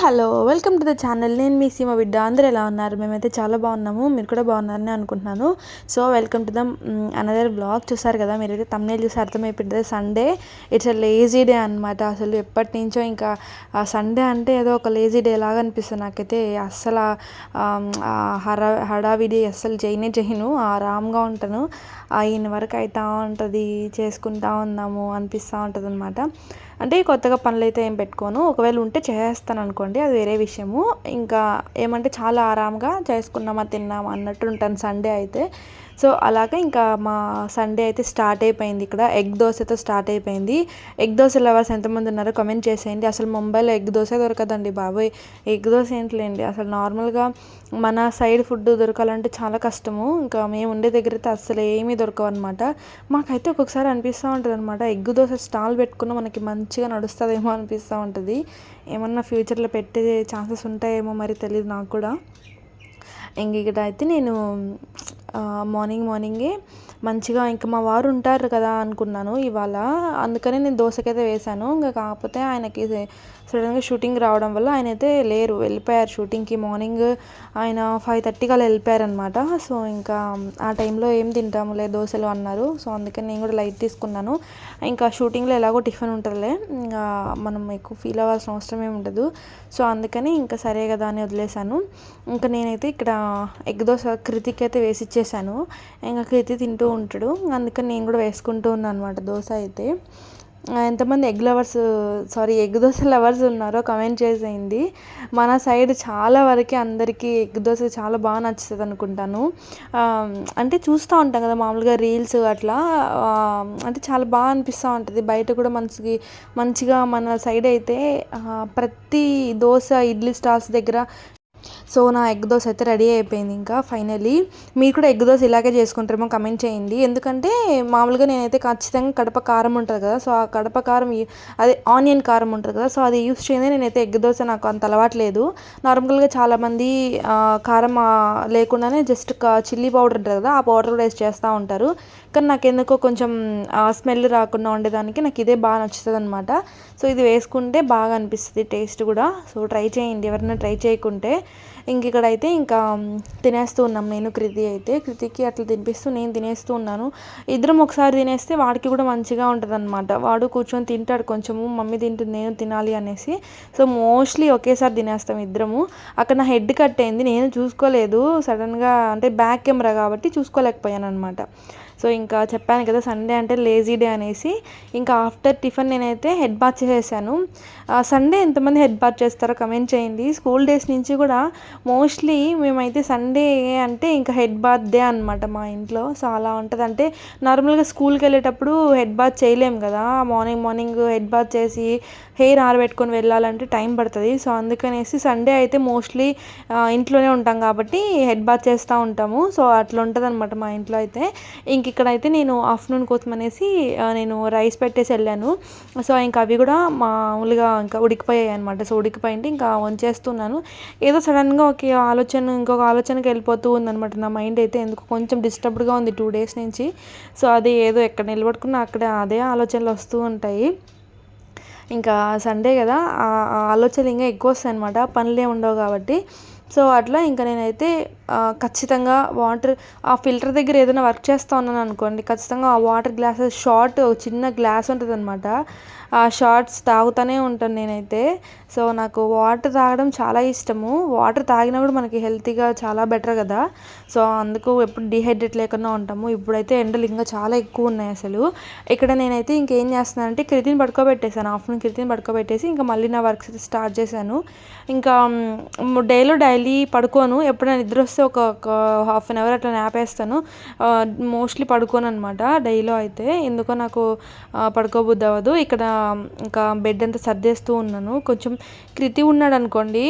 Hello welcome to the channel. నేను మీ సీమ బిడ్డ. అందరూ ఎలా ఉన్నారు? మేమైతే చాలా బాగున్నాము. మీరు కూడా బాగున్నారని అనుకుంటున్నాను. So welcome to the another blog చూసారు కదా మీరైతే తమ్నేల్ చూసి అర్థమైపోయింది. Sunday it's a lazy day అనమాట అసలు ఎప్పటి నుంచో ఇంకా సండే అంటే ఏదో ఒక లేజీ డే లాగా అనిపిస్తుంది నాకైతే. అస్సలు హర హడావిడి అస్సలు చేయనే చేయను ఆరామ్గా ఉంటాను. అయిన వరకు అవుతూ ఉంటుంది చేసుకుంటా ఉందాము అనిపిస్తూ ఉంటుంది అనమాట అంటే కొత్తగా పనులు అయితే ఏం పెట్టుకోను. ఒకవేళ ఉంటే చేస్తాను అనుకోండి అది వేరే విషయము. ఇంకా ఏమంటే చాలా ఆరాంగా చేసుకున్నామా తిన్నామా అన్నట్టు ఉంటాను సండే అయితే. సో అలాగే ఇంకా మా సండే అయితే స్టార్ట్ అయిపోయింది ఇక్కడ. ఎగ్ దోశతో స్టార్ట్ అయిపోయింది. ఎగ్ దోశ లవర్స్ ఎంతమంది ఉన్నారో కమెంట్ చేసేయండి. అసలు ముంబైలో ఎగ్ దోశ దొరకదండి బాబోయ్. ఎగ్ దోశ ఏంటిలేండి? అసలు నార్మల్గా మన సైడ్ ఫుడ్ దొరకాలంటే చాలా కష్టము. ఇంకా మేము ఉండే దగ్గర అయితే అసలు ఏమీ దొరకవు అనమాట మాకైతే ఒక్కొక్కసారి అనిపిస్తూ ఉంటుంది అనమాట ఎగ్ దోశ స్టాల్ పెట్టుకున్న మనకి మంచిగా నడుస్తుందేమో అనిపిస్తూ ఉంటుంది. ఏమన్నా ఫ్యూచర్లో పెట్టే ఛాన్సెస్ ఉంటాయేమో మరి తెలియదు నాకు కూడా. ఇంక ఇక్కడ అయితే నేను మార్నింగ్ మార్నింగే మంచిగా ఇంకా మా వారు ఉంటారు కదా అనుకున్నాను ఇవాళ. అందుకనే నేను దోశకైతే వేశాను ఇంకా కాకపోతే ఆయనకి సడన్గా షూటింగ్ రావడం వల్ల ఆయన అయితే లేరు. వెళ్ళిపోయారు షూటింగ్కి. మార్నింగ్ ఆయన ఫైవ్ థర్టీకి అలా వెళ్ళిపోయారనమాట సో ఇంకా ఆ టైంలో ఏం తింటాములే దోశలు అన్నారు. సో అందుకని నేను కూడా లైట్ తీసుకున్నాను. ఇంకా షూటింగ్లో ఎలాగో టిఫిన్ ఉంటుందిలే. ఇంకా మనం ఎక్కువ ఫీల్ అవ్వాల్సిన అవసరం ఏమి ఉండదు. సో అందుకని ఇంకా సరే కదా అని వదిలేశాను. ఇంకా నేనైతే ఇక్కడ ఎగ్ దోశ కృతికి అయితే వేసి ఇచ్చేసాను ఇంకా కృతి తింటూ ఉంటాడు. అందుకని నేను కూడా వేసుకుంటూ ఉన్నాను అనమాట దోశ అయితే. ఎంతమంది egg lovers sorry egg dosa lovers ఉన్నారో కమెంట్ చేసేయండి. మన సైడ్ చాలా వరకు అందరికీ ఎగ్ దోశ చాలా బాగా నచ్చుతుంది అనుకుంటాను. అంటే చూస్తూ ఉంటాం కదా మామూలుగా రీల్స్ అట్లా. అంటే చాలా బాగా అనిపిస్తూ ఉంటుంది. బయట కూడా మనసుకి మంచిగా మన సైడ్ అయితే ప్రతి దోశ ఇడ్లీ స్టాల్స్ దగ్గర సో నా ఎగ్ దోశ అయితే రెడీ అయిపోయింది ఇంకా ఫైనలీ. మీరు కూడా ఎగ్ దోశ ఇలాగే చేసుకుంటారేమో కమెంట్ చేయండి. ఎందుకంటే మామూలుగా నేనైతే ఖచ్చితంగా కడప కారం ఉంటుంది కదా సో ఆ కడప కారం అదే ఆనియన్ కారం ఉంటుంది కదా సో అది యూస్ చేయదే నేనైతే ఎగ్ దోశ నాకు అంత అలవాట్లేదు నార్మల్గా చాలామంది కారం లేకుండానే జస్ట్ చిల్లీ పౌడర్ ఉంటుంది కదా ఆ పౌడర్ కూడా వేసి చేస్తూ ఉంటారు. కానీ నాకు ఎందుకో కొంచెం స్మెల్ రాకుండా ఉండేదానికి నాకు ఇదే బాగా నచ్చుతుంది అనమాట సో ఇది వేసుకుంటే బాగా అనిపిస్తుంది టేస్ట్ కూడా. సో ట్రై చేయండి ఎవరైనా ట్రై చేయకుంటే. ఇంక ఇక్కడైతే ఇంకా తినేస్తూ ఉన్నాం. నేను కృతి అయితే కృతికి అట్లా తినిపిస్తూ నేను తినేస్తూ ఉన్నాను. ఇద్దరం ఒకసారి తినేస్తే వాడికి కూడా మంచిగా ఉంటుంది అనమాట వాడు కూర్చొని తింటాడు కొంచెము మమ్మీ తింటుంది నేను తినాలి అనేసి. సో మోస్ట్లీ ఒకేసారి తినేస్తాం ఇద్దరము. అక్కడ నా హెడ్ కట్ అయింది. నేను చూసుకోలేదు. సడన్గా అంటే బ్యాక్ కెమెరా కాబట్టి చూసుకోలేకపోయాను అనమాట సో ఇంకా చెప్పాను కదా సండే అంటే లేజీ డే అనేసి. ఇంకా ఆఫ్టర్ టిఫిన్ నేనైతే హెడ్ బాత్ చేసేసాను. సండే ఎంతమంది హెడ్ బాత్ చేస్తారో కమెంట్ చేయండి. స్కూల్ డేస్ నుంచి కూడా మోస్ట్లీ మేమైతే సండే అంటే ఇంకా హెడ్ బాత్ డే అనమాట మా ఇంట్లో. సో అలా ఉంటుంది. అంటే నార్మల్గా స్కూల్కి వెళ్ళేటప్పుడు హెడ్ బాత్ చేయలేము కదా. మార్నింగ్ మార్నింగ్ హెడ్ బాత్ చేసి హెయిర్ ఆరబెట్టుకొని వెళ్ళాలంటే టైం పడుతుంది. సో అందుకనేసి సండే అయితే మోస్ట్లీ ఇంట్లోనే ఉంటాం కాబట్టి హెడ్ బాత్ చేస్తూ ఉంటాము. సో అట్లా ఉంటుంది అనమాట మా ఇంట్లో అయితే. ఇంక ఇక్కడైతే నేను ఆఫ్టర్నూన్ కోసం అనేసి నేను రైస్ పెట్టేసి వెళ్ళాను. సో ఇంకా అవి కూడా మామూలుగా ఇంకా ఉడికిపోయాయి అనమాట సో ఉడికిపోయింటే ఇంకా వంచేస్తున్నాను. ఏదో సడన్గా ఒక ఆలోచన ఇంకొక ఆలోచనకి వెళ్ళిపోతూ ఉందనమాట నా మైండ్ అయితే ఎందుకు కొంచెం డిస్టర్బ్డ్గా ఉంది టూ డేస్ నుంచి. సో అది ఏదో ఎక్కడ నిలబడుకున్నా అక్కడ అదే ఆలోచనలు వస్తూ ఉంటాయి. ఇంకా సండే కదా ఆ ఆలోచనలు ఇంకా ఎక్కువ వస్తాయి అనమాట పనులే ఉండవు కాబట్టి. సో అట్లా ఇంకా నేనైతే ఖచ్చితంగా వాటర్ ఆ ఫిల్టర్ దగ్గర ఏదైనా వర్క్ చేస్తూ ఉన్నాను అనుకోండి ఖచ్చితంగా ఆ వాటర్ గ్లాసెస్ షార్ట్ చిన్న గ్లాస్ ఉంటుంది అనమాట ఆ షార్ట్స్ తాగుతూనే ఉంటాను నేనైతే. సో నాకు వాటర్ తాగడం చాలా ఇష్టము. వాటర్ తాగినా కూడా మనకి హెల్తీగా చాలా బెటర్ కదా. సో అందుకు ఎప్పుడు డిహైడ్రేట్ లేకుండా ఉంటాము. ఇప్పుడైతే ఎండలు ఇంకా చాలా ఎక్కువ ఉన్నాయి అసలు. ఇక్కడ నేనైతే ఇంకేం చేస్తున్నానంటే క్రితిని పడుకోబెట్టేశాను. ఆఫ్టర్నూన్ క్రితిని పడుకోబెట్టేసి ఇంకా మళ్ళీ నా వర్క్స్ అయితే స్టార్ట్ చేశాను. ఇంకా డైలో డైలీ పడుకోను. ఎప్పుడైనా నిద్ర వస్తే ఒక హాఫ్ అన్ అవర్ అట్లా నాపేస్తాను మోస్ట్లీ పడుకోను అనమాట డైలో అయితే. ఎందుకో నాకు పడుకోబుద్ది అవ్వదు. ఇక్కడ ఇంకా బెడ్ అంతా సర్దేస్తూ ఉన్నాను. కొంచెం కృతి ఉన్నాడు అనుకోండి.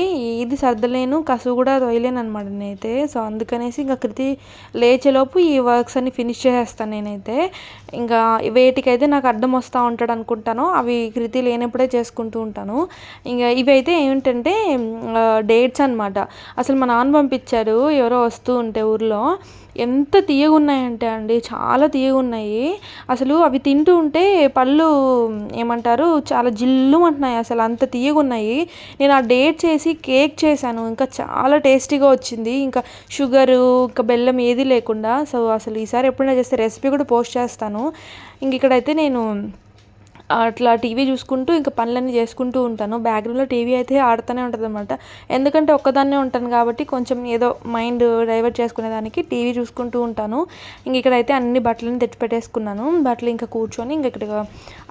ఇది సర్దలేను కసువు కూడా తోయలేను అనమాట నేనైతే. సో అందుకనేసి ఇంకా కృతి లేచేలోపు ఈ వర్క్స్ అన్ని ఫినిష్ చేసేస్తాను నేనైతే. ఇంకా వేటికైతే నాకు అడ్డం వస్తూ ఉంటాడు అనుకుంటాను అవి కృతి లేనప్పుడే చేసుకుంటూ ఉంటాను. ఇంకా ఇవి అయితే ఏమిటంటే డేట్స్ అనమాట అసలు మా నాన్న పంపించారు ఎవరో వస్తూ ఉంటే ఊర్లో. ఎంత తియ్యగున్నాయంటే అండి చాలా తియ్యగున్నాయి అసలు అవి తింటూ ఉంటే పళ్ళు ఏమంటారు చాలా జిల్లు అంటున్నాయి అసలు అంత తీయగున్నాయి. నేను ఆ డేట్ చేసి కేక్ చేశాను ఇంకా చాలా టేస్టీగా వచ్చింది. ఇంకా షుగరు ఇంకా బెల్లం ఏది లేకుండా. సో అసలు ఈసారి ఎప్పుడైనా చేస్తే రెసిపీ కూడా పోస్ట్ చేస్తాను. ఇంక ఇక్కడైతే నేను అట్లా టీవీ చూసుకుంటూ ఇంకా పనులన్నీ చేసుకుంటూ ఉంటాను. బ్యాక్గ్రౌండ్లో టీవీ అయితే ఆడుతూనే ఉంటుంది అనమాట ఎందుకంటే ఒక్కదాన్నే ఉంటాను కాబట్టి కొంచెం ఏదో మైండ్ డైవర్ట్ చేసుకునేదానికి టీవీ చూసుకుంటూ ఉంటాను. ఇంక ఇక్కడైతే అన్ని బట్టలని తెచ్చి పెట్టేసుకున్నాను బట్టలు ఇంకా కూర్చొని ఇంక ఇక్కడ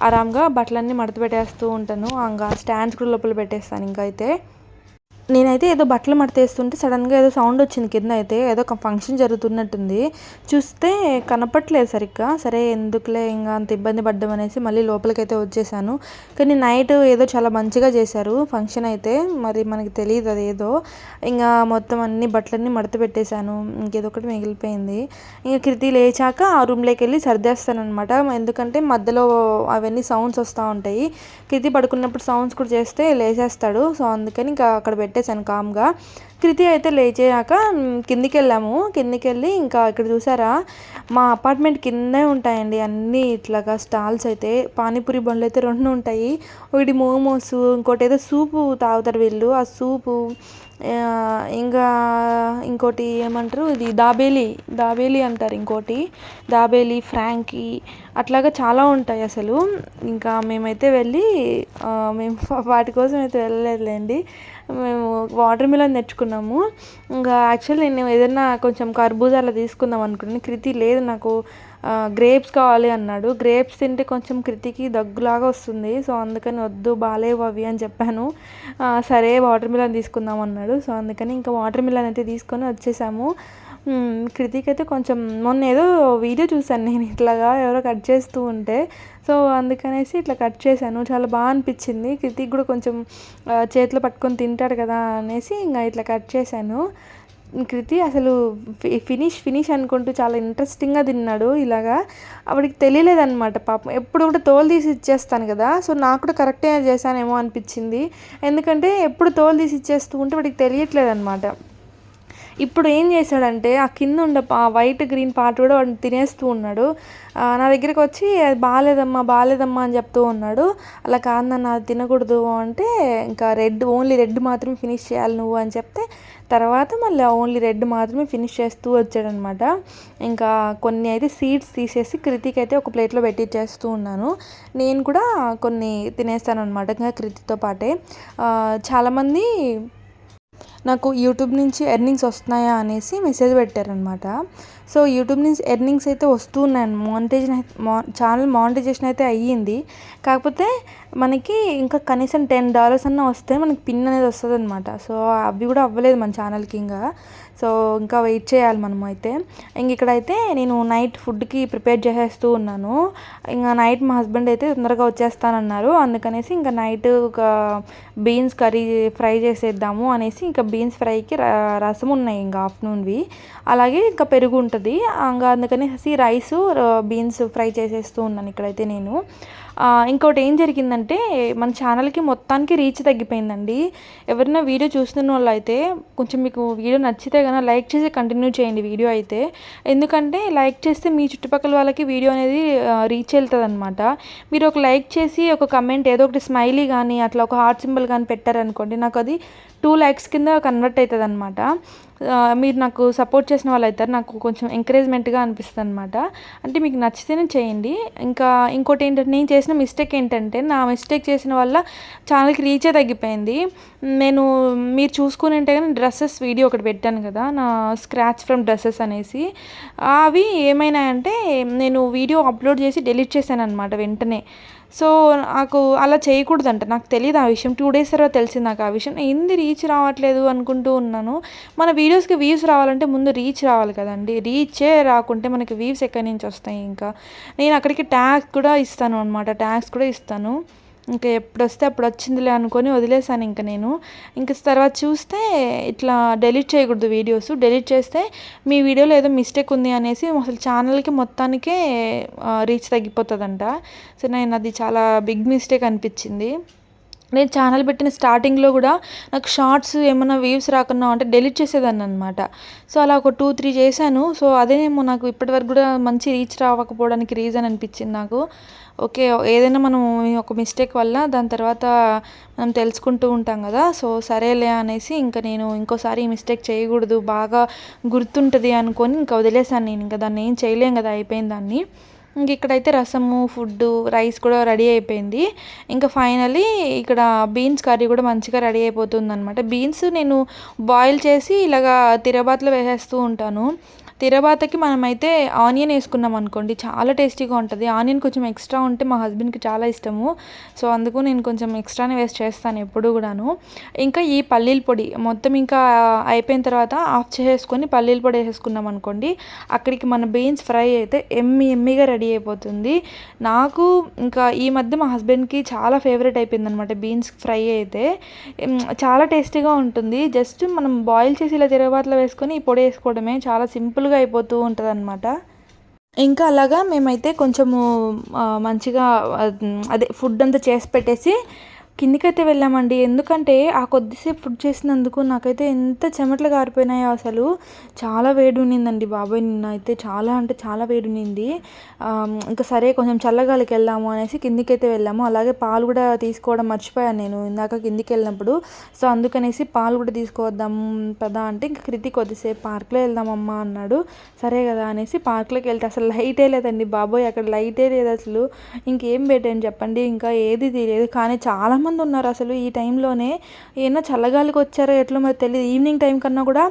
ఆరామ్గా బట్టలన్నీ మడత పెట్టేస్తూ ఉంటాను. ఇంకా స్టాండ్స్ కూడా లోపల పెట్టేస్తాను ఇంకా అయితే నేనైతే ఏదో బట్టలు మడతేస్తుంటే సడన్గా ఏదో సౌండ్ వచ్చింది కింద అయితే ఏదో ఒక ఫంక్షన్ జరుగుతున్నట్టుంది. చూస్తే కనపట్లేదు సరిగ్గా. సరే ఎందుకులే ఇంకా అంత ఇబ్బంది పడ్డం అనేసి మళ్ళీ లోపలికైతే వచ్చేసాను. కానీ నైట్ ఏదో చాలా మంచిగా చేశారు ఫంక్షన్ అయితే. మరి మనకి తెలియదు అది ఏదో. ఇంకా మొత్తం అన్ని బట్టలన్నీ మడత పెట్టేశాను. ఇంకేదో ఒకటి మిగిలిపోయింది. ఇంకా కృతి లేచాక ఆ రూమ్లోకి వెళ్ళి సర్దేస్తాను అనమాట ఎందుకంటే మధ్యలో అవన్నీ సౌండ్స్ వస్తూ ఉంటాయి. కృతి పడుకున్నప్పుడు సౌండ్స్ కూడా చేస్తే లేచేస్తాడు. సో అందుకని ఇంకా అక్కడ పెట్టే పెట్టేశాను కామ్గా. కృతి అయితే లేచాక కిందికి వెళ్ళాము కిందికి వెళ్ళి ఇంకా ఇక్కడ చూసారా మా అపార్ట్మెంట్ కిందే ఉంటాయండి అన్నీ. ఇట్లాగా స్టాల్స్ అయితే పానీపూరి బండ్లు అయితే రెండు ఉంటాయి. ఒకటి మోమోస్ ఇంకోటి ఏదో సూపు తాగుతారు వీళ్ళు. ఆ సూపు ఇంకా ఇంకోటి ఏమంటారు? ఇది దాబేలి దాబేలి అంటారు ఇంకోటి. దాబేలి ఫ్రాంకీ అట్లాగా చాలా ఉంటాయి అసలు. ఇంకా మేమైతే వెళ్ళి మేము వాటి కోసం అయితే వెళ్ళలేదులేండి. మేము వాటర్ మిలన్ తెచ్చుకున్నాము. ఇంకా యాక్చువల్లీ నేను ఏదైనా కొంచెం కర్బూజా అలా తీసుకుందాం అనుకున్నాను. కృతి లేదు నాకు. గ్రేప్స్ కావాలి అన్నాడు. గ్రేప్స్ తింటే కొంచెం కృతికి దగ్గులాగా వస్తుంది. సో అందుకని వద్దు బాగాలేవు అవి అని చెప్పాను. సరే వాటర్ మిలన్ తీసుకుందాం అన్నాడు. సో అందుకని ఇంకా వాటర్ మిలన్ అయితే తీసుకొని వచ్చేసాము. కృతిక్ అయితే కొంచెం మొన్న ఏదో వీడియో చూశాను నేను. ఇట్లాగా ఎవరో కట్ చేస్తూ ఉంటే. సో అందుకనేసి ఇట్లా కట్ చేశాను. చాలా బాగా అనిపించింది. కృతిక్ కూడా కొంచెం చేతిలో పట్టుకొని తింటాడు కదా అనేసి ఇంకా ఇట్లా కట్ చేశాను. కృతి అసలు ఫినిష్ ఫినిష్ అనుకుంటూ చాలా ఇంట్రెస్టింగ్గా తిన్నాడు ఇలాగా. ఆవిడకి తెలియలేదన్నమాట పాపం ఎప్పుడు కూడా తోలు తీసి ఇచ్చేస్తాను కదా సో నాకు కూడా కరెక్టే చేశానేమో అనిపించింది. ఎందుకంటే ఎప్పుడు తోలు తీసి ఇచ్చేస్తూ ఉంటే వాడికి తెలియట్లేదు అనమాట ఇప్పుడు ఏం చేశాడంటే ఆ కింద ఉండే వైట్ గ్రీన్ పార్ట్ కూడా వాడు తినేస్తూ ఉన్నాడు. నా దగ్గరికి వచ్చి అది బాగాలేదమ్మా బాగాలేదమ్మా అని చెప్తూ ఉన్నాడు. అలా కాదు నన్ను అది తినకూడదు అంటే ఇంకా రెడ్ ఓన్లీ రెడ్ మాత్రమే ఫినిష్ చేయాలి నువ్వు అని చెప్తే తర్వాత మళ్ళీ ఓన్లీ రెడ్ మాత్రమే ఫినిష్ చేస్తూ వచ్చాడనమాట. ఇంకా కొన్ని అయితే సీడ్స్ తీసేసి కృతికి అయితే ఒక ప్లేట్లో పెట్టిచ్చేస్తూ ఉన్నాను. నేను కూడా కొన్ని తినేస్తాను అనమాట ఇంకా కృతితో పాటే. చాలామంది నాకు యూట్యూబ్ నుంచి ఎర్నింగ్స్ వస్తున్నాయా అనేసి మెసేజ్ పెట్టారనమాట సో యూట్యూబ్ నుంచి ఎర్నింగ్స్ అయితే వస్తున్నాయి మానిటైజేషన్ మా ఛానల్ మానిటైజేషన్ అయితే అయ్యింది. కాకపోతే మనకి ఇంకా కనీసం టెన్ డాలర్స్ అన్న వస్తే మనకి పిన్ అనేది వస్తుంది అనమాట సో అవి కూడా అవ్వలేదు మన ఛానల్కి ఇంకా. సో ఇంకా వెయిట్ చేయాలి మనం అయితే. ఇంక ఇక్కడైతే నేను నైట్ ఫుడ్కి ప్రిపేర్ చేసేస్తూ ఉన్నాను. ఇంకా నైట్ మా హస్బెండ్ అయితే తొందరగా వచ్చేస్తానన్నారు. అందుకనేసి ఇంకా నైట్ ఒక బీన్స్ కర్రీ ఫ్రై చేసేద్దాము అనేసి ఇంకా బీన్స్ ఫ్రైకి రసం ఉన్నాయి ఇంకా ఆఫ్టర్నూన్వి. అలాగే ఇంకా పెరుగు ఉంటుంది. ఇంకా అందుకనేసి రైస్ బీన్స్ ఫ్రై చేసేస్తూ ఉన్నాను ఇక్కడైతే నేను. ఇంకోటి ఏం జరిగిందంటే మన ఛానల్కి మొత్తానికి రీచ్ తగ్గిపోయిందండి. ఎవరైనా వీడియో చూస్తున్న వాళ్ళు అయితే కొంచెం మీకు వీడియో నచ్చితే కనుక లైక్ చేసి కంటిన్యూ చేయండి వీడియో అయితే. ఎందుకంటే లైక్ చేస్తే మీ చుట్టుపక్కల వాళ్ళకి వీడియో అనేది రీచ్ వెళ్తుంది అనమాట మీరు ఒక లైక్ చేసి ఒక కమెంట్ ఏదో ఒకటి స్మైలీ కానీ అట్లా ఒక హార్ట్ సింబల్ కానీ పెట్టారనుకోండి నాకు అది టూ లైక్స్ కింద కన్వర్ట్ అవుతుంది అనమాట మీరు నాకు సపోర్ట్ చేసిన వాళ్ళు అవుతారు నాకు కొంచెం ఎంకరేజ్మెంట్గా అనిపిస్తుంది అనమాట అంటే మీకు నచ్చితేనే చేయండి. ఇంకా ఇంకోటి ఏంటంటే నేను చేసిన మిస్టేక్ ఏంటంటే నా మిస్టేక్ చేసిన వల్ల ఛానల్కి రీచే తగ్గిపోయింది. నేను మీరు చూసుకుని ఉంటే కానీ డ్రెస్సెస్ వీడియో ఒకటి పెట్టాను కదా నా స్క్రాచ్ ఫ్రమ్ డ్రెస్సెస్ అనేసి. అవి ఏమైనాయంటే నేను వీడియో అప్లోడ్ చేసి డెలీట్ చేశాను అనమాట వెంటనే. సో నాకు అలా చేయకూడదంట. నాకు తెలియదు ఆ విషయం. టూ డేస్ తర్వాత తెలిసింది నాకు ఆ విషయం. ఏంది రీచ్ రావట్లేదు అనుకుంటూ ఉన్నాను. మన వీడియోస్కి వ్యూస్ రావాలంటే ముందు రీచ్ రావాలి కదండి. రీచే రాకుంటే మనకి వ్యూస్ ఎక్కడి నుంచి వస్తాయి ఇంకా? నేను అక్కడికి ట్యాగ్స్ కూడా ఇస్తాను అనమాట ట్యాగ్స్ కూడా ఇస్తాను. ఇంకా ఎప్పుడు వస్తే అప్పుడు వచ్చిందిలే అనుకొని వదిలేసాను ఇంకా నేను. ఇంక తర్వాత చూస్తే ఇట్లా డెలీట్ చేయకూడదు వీడియోస్ డెలీట్ చేస్తే మీ వీడియోలో ఏదో మిస్టేక్ ఉంది అనేసి అసలు ఛానల్కి మొత్తానికే రీచ్ తగ్గిపోతుందంట. సో నేను అది చాలా బిగ్ మిస్టేక్ అనిపించింది. నేను ఛానల్ పెట్టిన స్టార్టింగ్లో కూడా నాకు షార్ట్స్ ఏమైనా వ్యూస్ రాకున్నా అంటే డెలీట్ చేసేదాన్ని అనమాట సో అలా ఒక టూ త్రీ చేశాను. సో అదేనేమో నాకు ఇప్పటివరకు కూడా మంచి రీచ్ రావకపోవడానికి రీజన్ అనిపించింది నాకు. ఓకే ఏదైనా మనం ఒక మిస్టేక్ వల్ల దాని తర్వాత మనం తెలుసుకుంటూ ఉంటాం కదా సో సరేలే అనేసి ఇంకా నేను ఇంకోసారి ఈ మిస్టేక్ చేయకూడదు బాగా గుర్తుంటుంది అనుకొని ఇంకా వదిలేసాను నేను. ఇంకా దాన్ని ఏం చేయలేం కదా అయిపోయింది దాన్ని. ఇంక ఇక్కడైతే రసము ఫుడ్ రైస్ కూడా రెడీ అయిపోయింది. ఇంకా ఫైనలీ ఇక్కడ బీన్స్ కర్రీ కూడా మంచిగా రెడీ అయిపోతుంది అనమాట బీన్స్ నేను బాయిల్ చేసి ఇలాగా తిరబాత్లో వేసేస్తూ ఉంటాను. తిరబాతకి మనమైతే ఆనియన్ వేసుకున్నాం అనుకోండి చాలా టేస్టీగా ఉంటుంది. ఆనియన్ కొంచెం ఎక్స్ట్రా ఉంటే మా హస్బెండ్కి చాలా ఇష్టము. సో అందుకు నేను కొంచెం ఎక్స్ట్రానే వేస్ట్ చేస్తాను ఎప్పుడు కూడాను. ఇంకా ఈ పల్లీల పొడి మొత్తం ఇంకా అయిపోయిన తర్వాత ఆఫ్ చేసుకొని పల్లీల పొడి వేసేసుకున్నాం అనుకోండి అక్కడికి మన బీన్స్ ఫ్రై అయితే ఎమ్మి ఎమ్మిగా రెడీ అయిపోతుంది. నాకు ఇంకా ఈ మధ్య మా హస్బెండ్కి చాలా ఫేవరెట్ అయిపోయింది అనమాట బీన్స్ ఫ్రై అయితే. చాలా టేస్టీగా ఉంటుంది. జస్ట్ మనం బాయిల్ చేసి ఇలా తిరగబాతలో వేసుకొని ఈ పొడి వేసుకోవడమే చాలా సింపుల్ సింపుల్గా అయిపోతూ ఉంటుంది అనమాట ఇంకా అలాగా మేమైతే కొంచెము మంచిగా అదే ఫుడ్ అంతా చేసి పెట్టేసి కిందికైతే వెళ్ళామండి. ఎందుకంటే ఆ కొద్దిసేపు ఫుడ్ చేసినందుకు నాకైతే ఎంత చెమటలు గారిపోయినాయో అసలు. చాలా వేడి ఉన్నిందండి బాబాయ్ నిన్న అయితే చాలా అంటే చాలా వేడి ఉన్నింది ఇంకా సరే కొంచెం చల్లగాలికి వెళ్దాము అనేసి కిందికైతే వెళ్ళాము. అలాగే పాలు కూడా తీసుకోవడం మర్చిపోయాను నేను ఇందాక కిందికి వెళ్ళినప్పుడు. సో అందుకనేసి పాలు కూడా తీసుకువద్దాము పదా అంటే ఇంకా కృతి కొద్దిసేపు పార్క్లో వెళ్దామమ్మా అన్నాడు. సరే కదా అనేసి పార్క్లోకి వెళ్తే అసలు లైటే లేదండి బాబోయ్. అక్కడ లైటే లేదు అసలు. ఇంకేం పెట్టాను చెప్పండి. ఇంకా ఏది తెలియదు కానీ చాలా చాలామంది ఉన్నారు అసలు ఈ టైంలోనే? ఏమైనా చల్లగాలికి వచ్చారో ఎట్లా మరి తెలియదు ఈవినింగ్ టైం కన్నా కూడా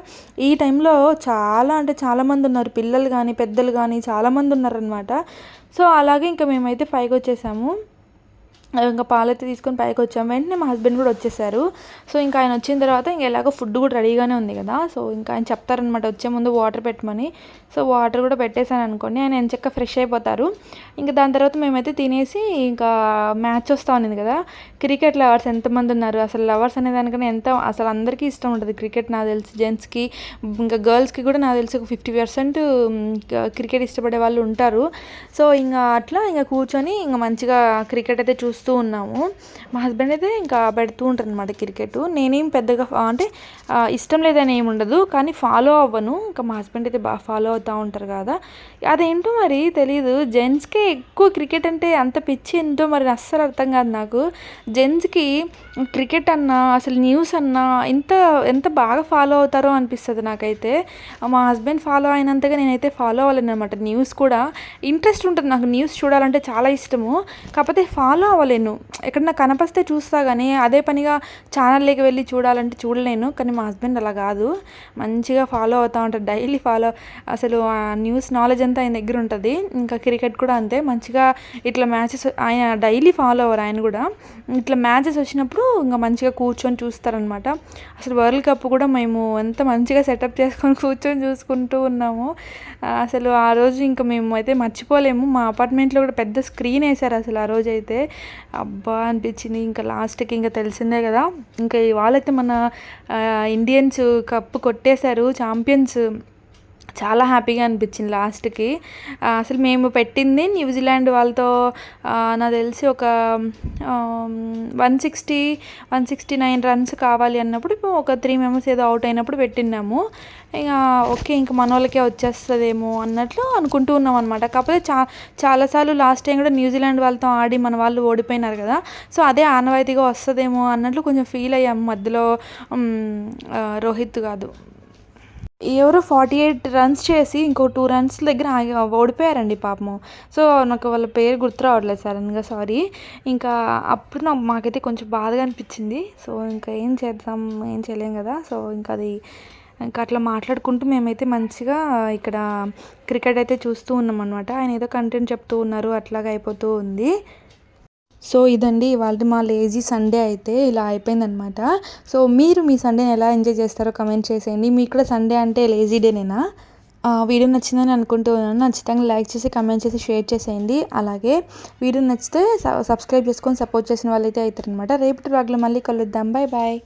ఈ టైంలో చాలా అంటే చాలామంది ఉన్నారు. పిల్లలు కానీ పెద్దలు కానీ చాలామంది ఉన్నారనమాట సో అలాగే ఇంకా మేమైతే పైకి వచ్చేసాము. ఇంకా పాలైతే తీసుకొని పైకి వచ్చాము వెంటనే మా హస్బెండ్ కూడా వచ్చేసారు. సో ఇంకా ఆయన వచ్చిన తర్వాత ఇంక ఎలాగో ఫుడ్ కూడా రెడీగానే ఉంది కదా. సో ఇంకా ఆయన చెప్తారనమాట వచ్చే ముందు వాటర్ పెట్టమని. సో వాటర్ కూడా పెట్టేశాను అనుకోండి. ఆయన ఎంచక్క ఫ్రెష్ అయిపోతారు. ఇంకా దాని తర్వాత మేమైతే తినేసి ఇంకా మ్యాచ్ వస్తూ ఉంది కదా. క్రికెట్ లవర్స్ ఎంతమంది ఉన్నారు? అసలు లవర్స్ అనే దానికన్నా ఎంత అసలు అందరికీ ఇష్టం ఉంటుంది క్రికెట్ నాకు తెలిసి. జెంట్స్కి ఇంకా గర్ల్స్కి కూడా నాకు తెలిసి ఒక ఫిఫ్టీ పర్సెంట్ క్రికెట్ ఇష్టపడే వాళ్ళు ఉంటారు. సో ఇంకా అట్లా ఇంకా కూర్చొని ఇంకా మంచిగా క్రికెట్ అయితే చూస్తూ చూస్తూ ఉన్నాము. మా హస్బెండ్ అయితే ఇంకా పెడుతూ ఉంటారు అనమాట క్రికెట్ నేనేం పెద్దగా అంటే ఇష్టం లేదని ఏమి ఉండదు. కానీ ఫాలో అవ్వను. ఇంకా మా హస్బెండ్ అయితే బాగా ఫాలో అవుతూ ఉంటారు కదా. అదేంటో మరి తెలియదు జెంట్స్కే ఎక్కువ క్రికెట్ అంటే అంత పిచ్చి ఏంటో మరి అస్సలు అర్థం కాదు నాకు. జెంట్స్కి క్రికెట్ అన్నా అసలు న్యూస్ అన్నా ఎంత ఎంత బాగా ఫాలో అవుతారో అనిపిస్తుంది నాకైతే. మా హస్బెండ్ ఫాలో అయినంతగా నేనైతే ఫాలో అవ్వలేను అనమాట న్యూస్ కూడా. ఇంట్రెస్ట్ ఉంటుంది నాకు. న్యూస్ చూడాలంటే చాలా ఇష్టము. కాకపోతే ఫాలో చూసుకోలేను. ఎక్కడన్నా కనపస్తే చూస్తా కానీ అదే పనిగా ఛానల్లోకి వెళ్ళి చూడాలంటే చూడలేను. కానీ మా హస్బెండ్ అలా కాదు. మంచిగా ఫాలో అవుతూ ఉంటారు డైలీ ఫాలో అసలు ఆ న్యూస్ నాలెడ్జ్ అంతా ఆయన దగ్గర ఉంటుంది. ఇంకా క్రికెట్ కూడా అంతే. మంచిగా ఇట్లా మ్యాచెస్ ఆయన డైలీ ఫాలో అవ్వరు ఆయన కూడా. ఇట్లా మ్యాచెస్ వచ్చినప్పుడు ఇంకా మంచిగా కూర్చొని చూస్తారనమాట. అసలు వరల్డ్ కప్ కూడా మేము ఎంత మంచిగా సెటప్ చేసుకొని కూర్చొని చూసుకుంటూ ఉన్నాము. అసలు ఆ రోజు ఇంకా మేము అయితే మర్చిపోలేము. మా అపార్ట్మెంట్లో కూడా పెద్ద స్క్రీన్ వేశారు అసలు ఆ రోజు అయితే అబ్బా అనిపించింది. ఇంకా లాస్ట్కి ఇంకా తెలిసిందే కదా. ఇంకా ఇవాళైతే మన ఇండియన్స్ కప్పు కొట్టేశారు ఛాంపియన్స్. చాలా హ్యాపీగా అనిపించింది లాస్ట్కి. అసలు మేము పెట్టింది న్యూజిలాండ్ వాళ్ళతో నాకు తెలిసి ఒక one sixty one sixty nine runs కావాలి అన్నప్పుడు ఒక త్రీ మెంబర్స్ ఏదో అవుట్ అయినప్పుడు పెట్టినాము ఇక ఓకే ఇంక మన వాళ్ళకే వచ్చేస్తుందేమో అన్నట్లు అనుకుంటూ ఉన్నాం అనమాట కాకపోతే చా చాలాసార్లు లాస్ట్ టైం కూడా న్యూజిలాండ్ వాళ్ళతో ఆడి మన వాళ్ళు ఓడిపోయినారు కదా. సో అదే ఆనవాయితీగా వస్తుందేమో అన్నట్లు కొంచెం ఫీల్ అయ్యాము మధ్యలో. రోహిత్ కాదు. ఎవరో ఫార్టీ ఎయిట్ రన్స్ చేసి ఇంకో టూ రన్స్ దగ్గర ఆగి ఓడిపోయారండి పాపము. సో నాకు వాళ్ళ పేరు గుర్తు రావట్లేదు సడన్గా సారీ ఇంకా అప్పుడు నాకు మాకైతే కొంచెం బాధగా అనిపించింది. సో ఇంకా ఏం చేద్దాం ఏం చేయలేం కదా. సో ఇంకా అది ఇంకా అట్లా మాట్లాడుకుంటూ మేమైతే మంచిగా ఇక్కడ క్రికెట్ అయితే చూస్తూ ఉన్నాం అనమాట ఆయన ఏదో కంటెంట్ చెప్తూ ఉన్నారు అట్లాగా అయిపోతూ ఉంది. సో ఇదండి ఇవాళ మా లేజీ సండే అయితే ఇలా అయిపోయిందనమాట. సో మీరు మీ సండేని ఎలా ఎంజాయ్ చేస్తారో కమెంట్ చేసేయండి. మీకు కూడా సండే అంటే లేజీ డేనేనా? వీడియో నచ్చిందని అనుకుంటున్నాను ఖచ్చితంగా నచ్చితంగా లైక్ చేసి కమెంట్ చేసి షేర్ చేసేయండి. అలాగే వీడియో నచ్చితే సబ్స్క్రైబ్ చేసుకొని సపోర్ట్ చేసిన వాళ్ళైతే అవుతారనమాట. రేపటి వాగ్లో మళ్ళీ కలుద్దాం. Bye bye